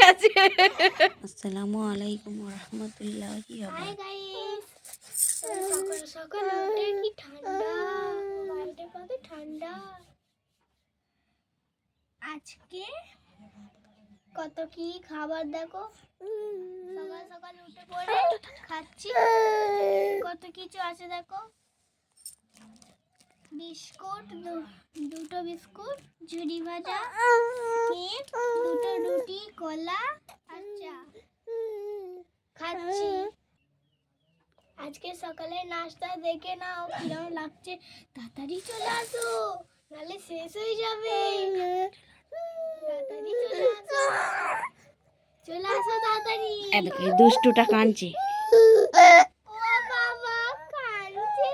গেছে। আসসালামু আলাইকুম রহমতুল্লাহি সকাল সকাল কি ঠান্ডা? বাইরে কত ঠান্ডা। আজকে কত কি খাবার দেখো? সকাল সকাল উঠে পড়ে খাচ্ছি। কত কিছু আছে দেখো? বিস্কুট দুটো বিস্কুট ঝুড়ি ভাজা, কেক, দুটো রুটি, কলা আর চা। খাচ্ছি। আজকে সকালে নাস্তা দেখে নাও, কিরম লাগছে। তাড়াতাড়ি চলে আসো নাহলে শেষ হয়ে যাবে। তাড়াতাড়ি চলে আসো। চলে আসো তাড়াতাড়ি। দুষ্টুটা কাঁদছে ও বাবা কাঁদছে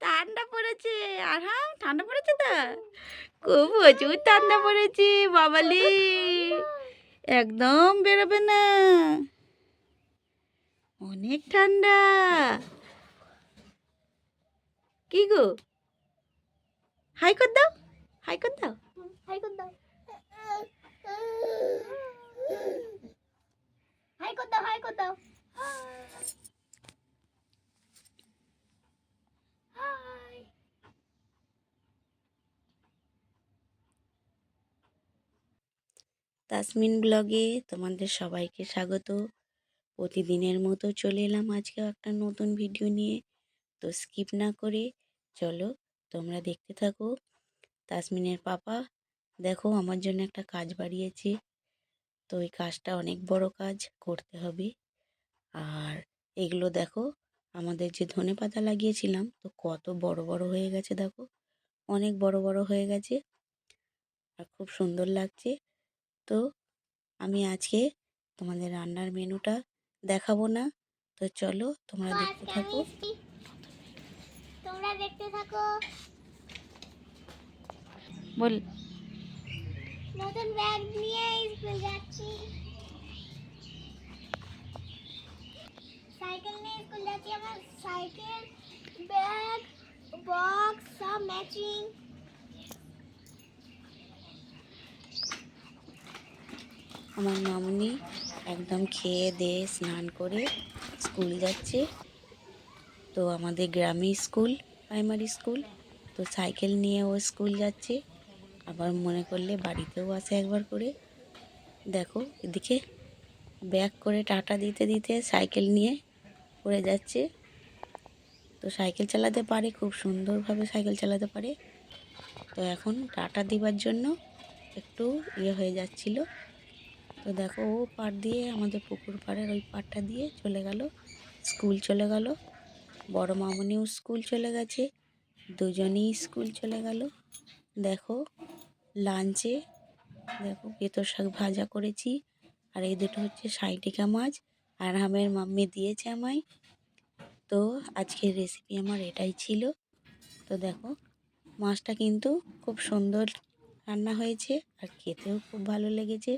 ঠান্ডা পড়েছে। আর হ্যাঁ ঠান্ডা পড়েছে তো। খুব প্রচুর ঠান্ডা পড়েছে, বাবালি। একদম বেরোবে না। অনেক ঠান্ডা। কি গো? হাই কর দাও হাই কর দাও হাই কর দাও হাই কর দাও হাই কর দাও হাই তাসমিন ব্লগে তোমাদের সবাইকে স্বাগত। প্রতিদিনের মতো চলে এলাম আজকেও একটা নতুন ভিডিও নিয়ে। তো স্কিপ না করে চলো তোমরা দেখতে থাকো। তাসমিনের পাপা, দেখো আমার জন্য একটা কাজ বাড়িয়েছে। তো ওই কাজটা অনেক বড় কাজ, করতে হবে। আর এগুলো দেখো, আমাদের যে ধনে পাতা লাগিয়েছিলাম, তো কত বড় বড় হয়ে গেছে দেখো। অনেক বড় বড় হয়ে গেছে। আর খুব সুন্দর লাগছে। তো আমি আজকে তোমাদের রান্নার মেনুটা দেখাবো না। তো চলো তোমরা দেখতে থাকো। তোমরা দেখতে থাকো। বল। নতুন ব্যাগ নিয়ে স্কুল যাচ্ছি। সাইকেল নিয়ে স্কুল যাচ্ছি। আমার সাইকেল ব্যাগ বক্স সব ম্যাচিং আমার মামুনি একদম খেয়ে দিয়ে স্নান করে স্কুল যাচ্ছে। তো আমাদের গ্রামে স্কুল, প্রাইমারি স্কুল। তো সাইকেল নিয়ে ও স্কুল যাচ্ছে। আবার মনে করলে বাড়িতেও আসে একবার করে। দেখো, এদিকে ব্যাগ করে টাটা দিতে দিতে সাইকেল নিয়ে পড়ে যাচ্ছে। তো সাইকেল চালাতে পারে, খুব সুন্দরভাবে সাইকেল চালাতে পারে। তো এখন টাটা দিবার জন্য একটু ইয়ে হয়ে যাচ্ছিল। তো দেখো, ও পার দিয়ে আমাদের পুকুর পাড়ের ওই পাড়টা দিয়ে চলে গেল, স্কুল চলে গেল। বড় মামনিও স্কুল চলে গেছে, দুজনেই স্কুল চলে গেল। দেখো, লাঞ্চে দেখো বেতর শাক ভাজা করেছি, আর এই দুটো হচ্ছে সাইটিকা মাছ, আর আমের মাম্মি দিয়েছে আমায়। তো আজকের রেসিপি আমার এটাই ছিল। তো দেখো, মাছটা কিন্তু খুব সুন্দর রান্না হয়েছে, আর খেতেও খুব ভালো লেগেছে।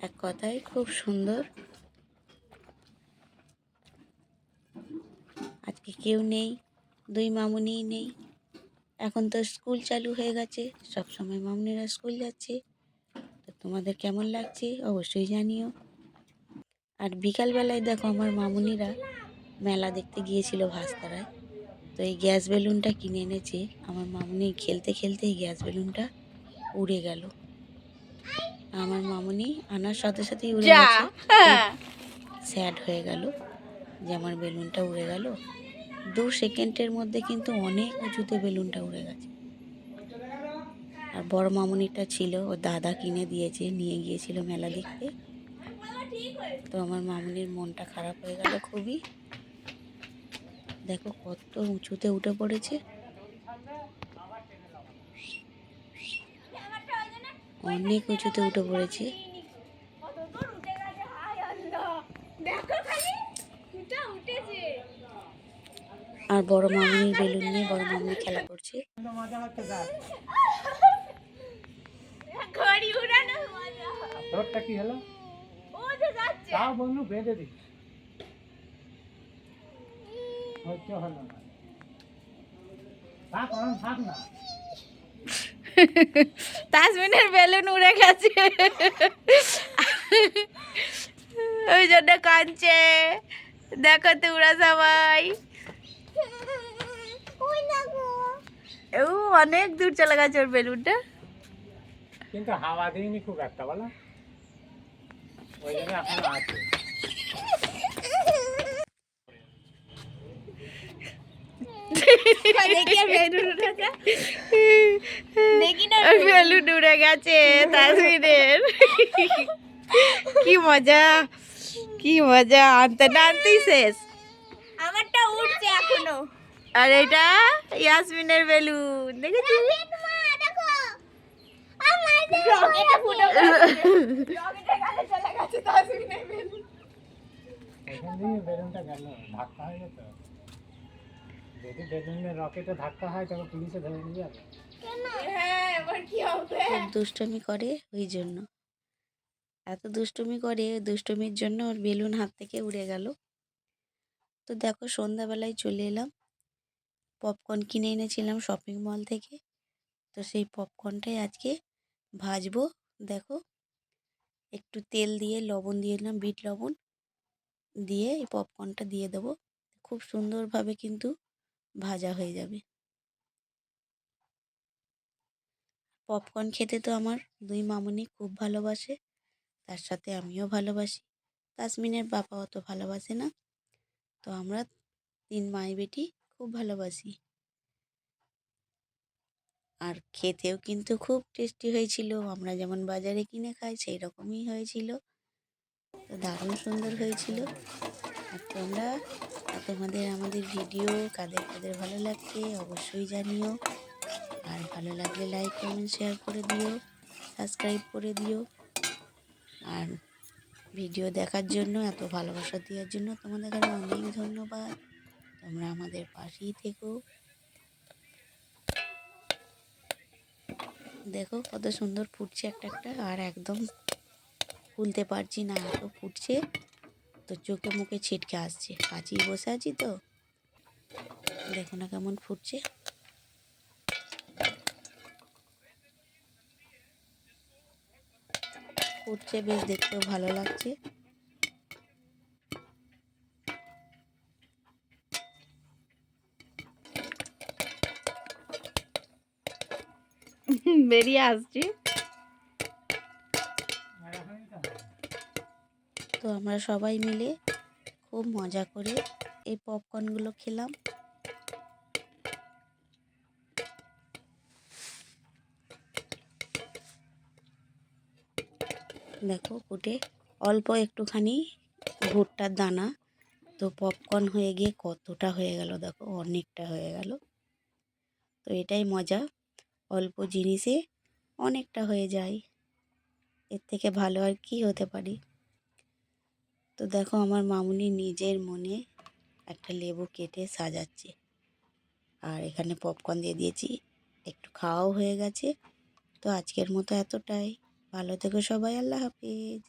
এক কথায় খুব সুন্দর। আজকে কেউ নেই, দুই মামুনিই নেই। এখন তো স্কুল চালু হয়ে গেছে, সব সময় মামুনিরা স্কুল যাচ্ছে। তো তোমাদের কেমন লাগছে অবশ্যই জানিও। আর বিকালবেলায় দেখো আমার মামুনিরা মেলা দেখতে গিয়েছিল ভাস্তারায় তো এই গ্যাস বেলুনটা কিনে এনেছে। আমার মামুনি খেলতে খেলতে এই গ্যাস বেলুনটা উড়ে গেল। আমার মামুনি আনার সাথে সাথেই উড়ে গেছে। হ্যাঁ। স্যাড হয়ে গেল যে আমার বেলুনটা উড়ে গেল। দু সেকেন্ডের মধ্যে কিন্তু অনেক উঁচুতে বেলুনটা উড়ে গেছে। আর বড় মামুনিটা ছিল ও দাদা কিনে দিয়েছে নিয়ে গিয়েছিল মেলা দেখতে। তো আমার মামুনির মনটা খারাপ হয়ে গেল খুবই। দেখো কত উঁচুতে উঠে পড়েছে। অনেক উঁচুতে উঠে পড়েছে। উঠে গেছে হাই আল্লাহ দেখো খালি এটা উঠেছে আর বড় মামুনির বেলুন নিয়ে বড় মামুনি খেলা করছে। ঘড়ি মজা তোরটা কি হলো? ও যে যাচ্ছে। বেঁধে দি। হচ্ছে হলো না। থাক থাক না। তাসমিনের বেলুন উড়ে গেছে। ওই জন্য কাঁদছে। দেখো তোমরা সবাই। ও অনেক দূর চলে গেছে ওর বেলুনটা। কিন্তু হাওয়া দিইনি খুব একটা বলো? ওই জন্য এখন আছে দেখি আর বেলুন উড়ে গেছে তাসমিনের কি মজা? কি মজা? আনতে না শেষ আমারটা উঠছে এখনও আর এটা ইয়াসমিনের বেলুন দেখেছি গেছে বেলুনটা গেল। ধাক্কা হয়ে যেত যদি বেলুনের রকেটে ধাক্কা হয় তবে পুলিশে ধরে নিয়ে যাবে। কেন? হ্যাঁ এবার কি হবে? খুব দুষ্টুমি করে ওই জন্য। এত দুষ্টুমি করে দুষ্টুমির জন্য ওর বেলুন হাত থেকে উড়ে গেল। তো দেখো সন্ধ্যাবেলায় চলে এলাম। পপকর্ন কিনে এনেছিলাম শপিং মল থেকে। তো সেই পপকর্নটাই আজকে ভাজবো। দেখো একটু তেল দিয়ে লবণ দিয়ে দিলাম বিট লবণ। দিয়ে এই পপকর্নটা দিয়ে দেবো। খুব সুন্দরভাবে কিন্তু ভাজা হয়ে যাবে। পপকর্ন খেতে তো আমার দুই মামুনি খুব ভালোবাসে, তার সাথে আমিও ভালোবাসি। তাসমিনের বাবা অত ভালোবাসে না, তো আমরা তিন মাই বেটি খুব ভালোবাসি। আর খেতেও কিন্তু খুব টেস্টি হয়েছিল, আমরা যেমন বাজারে কিনে খাই সেই রকমই হয়েছিল দারুণ সুন্দর হয়েছিল। আর তোমরা তোমাদের আমাদের ভিডিও কাদের কাদের ভালো লাগছে অবশ্যই জানিও। আর ভালো লাগলে লাইক কমেন্ট শেয়ার করে দিও সাবস্ক্রাইব করে দিও। আর ভিডিও দেখার জন্য, এত ভালোবাসা দেওয়ার জন্য তোমাদের অনেক ধন্যবাদ। তোমরা আমাদের পাশেই থেকো। দেখো কত সুন্দর ফুটছে একটা একটা, আর একদম খুলতে পারছি না, এত ফুটছে। তো চোখে মুখে ছিটকে আসছে। কাছেই বসে আছি তো। দেখো না কেমন ফুটছে। ফুটছে বেশ দেখতেও ভালো লাগছে। বেরিয়ে আসছে। তো আমরা সবাই মিলে খুব মজা করে এই পপকর্নগুলো খেলাম। দেখো ফুটে অল্প একটুখানি ভুট্টার দানা। তো পপকর্ন হয়ে গিয়ে কতটা হয়ে গেল দেখো, অনেকটা হয়ে গেল। তো এটাই মজা, অল্প জিনিসে অনেকটা হয়ে যায়। এর থেকে ভালো আর কি হতে পারে? তো দেখো আমার মামুনি নিজের মনে একটা লেবু কেটে সাজাচ্ছে। আর এখানে পপকর্ন দিয়ে দিয়েছি। একটু খাওয়াও হয়ে গেছে। তো আজকের মতো এতটাই। ভালো থেকো সবাই, আল্লাহ হাফিজ।